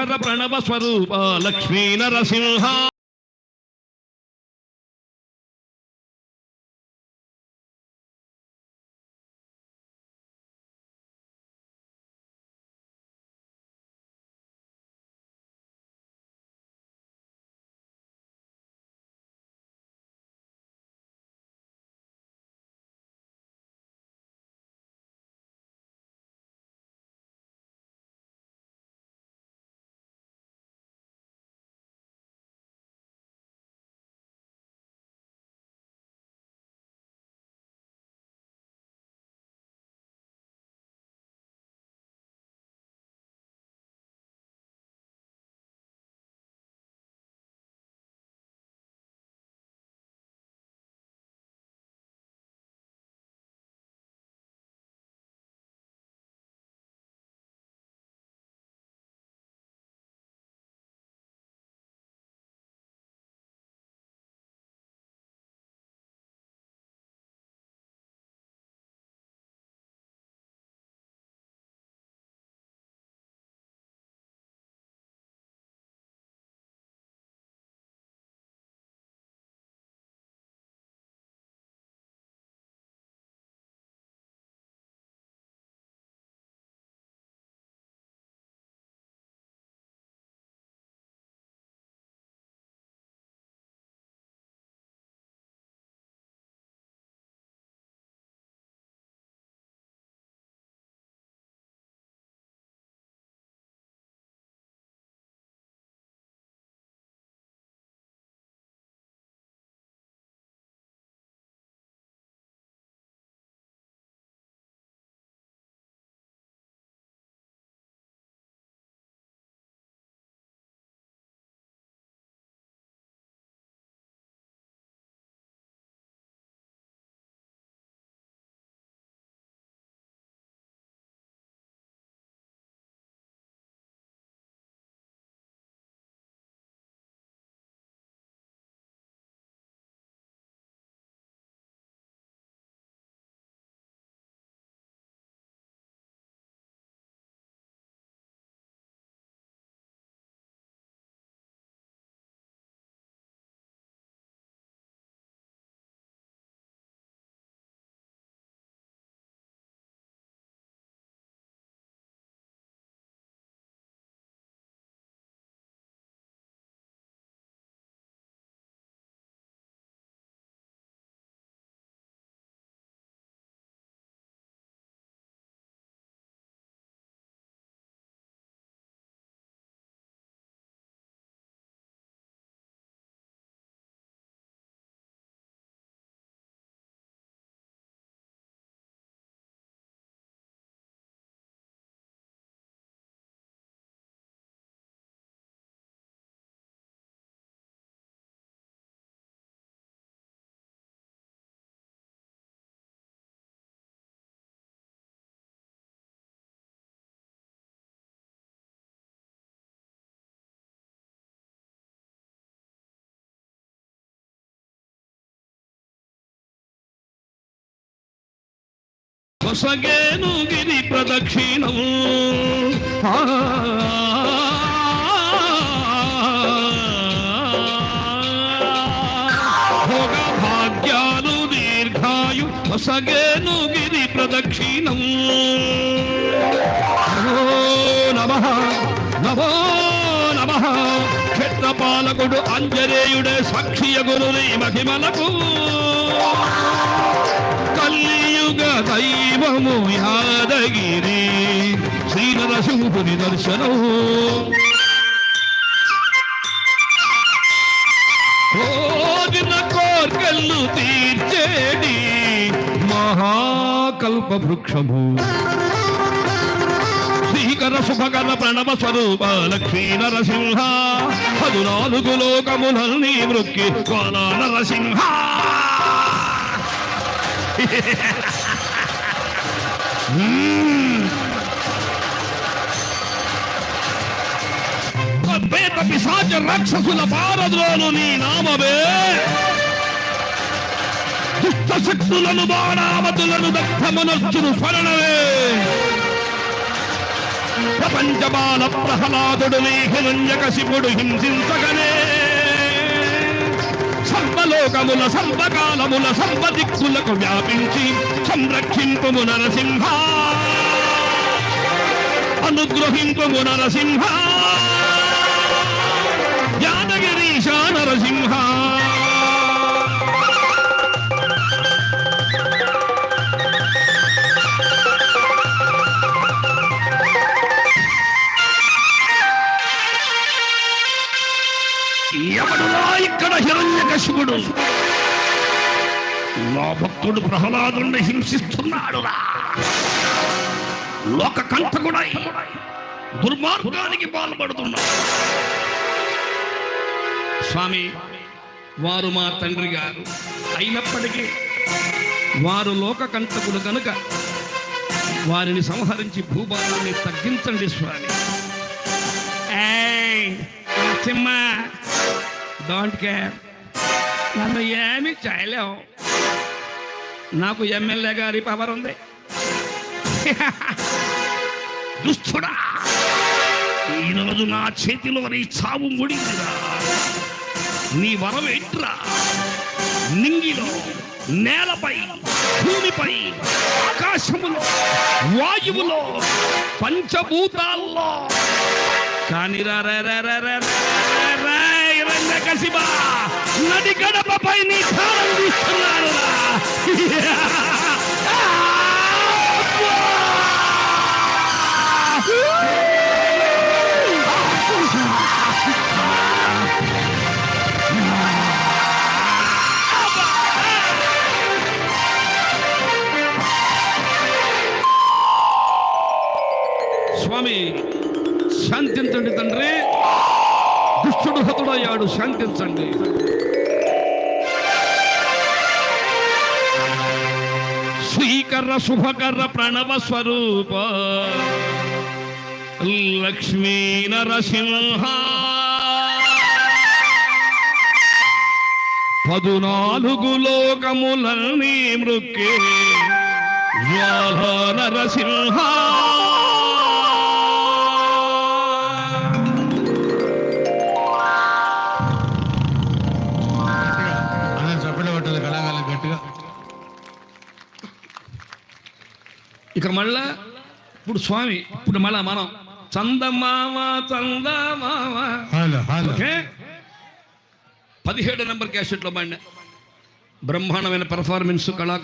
శుభకర ప్రణవ స్వరూప లక్ష్మీ నరసింహ. కొసగేను గిరి ప్రదక్షిణము భోగ భాగ్యాలు దీర్ఘాయు కొసగేను గిరి ప్రదక్షిణము నమ నమో నమ క్షేత్రపాలకుడు అంజనేయుడే సాక్షియ గురుని మహిమలకు యుగ దైవము యాదగిరి. శ్రీ నరసింహుని దర్శనం కోరిన కోర్కెళ్ళు తీర్చేడి. మహాకల్ప వృక్షము. శ్రీకర శుభకర ప్రణవ స్వరూప లక్ష్మీ నరసింహ. పదునాలుగు లోకములన్నీ మృక్కి కోన నరసింహ. పేత పిశాచ రాక్షసుల పారద్రోలు నీ నామవే. దుష్ట శక్తులను బాణావతులను దగ్ధమునొచ్చును స్మరణమే ప్రపంచ బాల ప్రహ్లాదుడు ప్రహ్లాదుడుని హిరణ్యకశిపుడు హింసించగనే సర్వలోకముల సర్వకాలముల సర్వదిక్కులకు వ్యాపించి సంరక్షింపుము నరసింహ. అనుగ్రహింపుము నరసింహ. యాదగిరీశ నరసింహ. ఎవడులా ఇక్కడ హిరణ్యకశిపుడు. నా భక్తుడు ప్రహ్లాదుని హింసిస్తున్నాడురా. లోక కంటకుడై దుర్మార్గానికి పాల్పడుతున్నాడు. స్వామి వారు మా తండ్రి గారు. అయినప్పటికీ వారు లోక కంటకులు కనుక వారిని సంహరించి భూభారాన్ని తగ్గించండి స్వామి. ఏయ్, డోంట్ కేర్ నన్ను ఏమీ చేయలేవు. నాకు ఎమ్మెల్యే గారి పవర్ ఉంది. దుష్టుడా! ఈరోజు నా చేతిలో నీ చావు ముడిందిరా. నీ వరం ఏంట్రా? నింగిలో నేలపై భూమిపై ఆకాశములో వాయువులో పంచభూతాల్లో. కానీ రా రా రా రా. రా రా రా హిరణ్యకశిపా, నది గడపపై నీ ప్రాణం తీస్తున్నాను దుష్టుడు శాంతించండి. శ్రీకర్ర శుభకర్ర ప్రణవ స్వరూప లక్ష్మీ నరసింహ. పదునాలుగు లోకములన్నీ మృక్కే జ్వాల నరసింహ. ఇక మళ్ళా ఇప్పుడు స్వామి ఇప్పుడు మళ్ళా మనం చందమామ చందమామ హలో హలో ఓకే పదిహేడు నెంబర్ క్యాసెట్లో బండి బ్రహ్మాండమైన పెర్ఫార్మెన్స్ కళా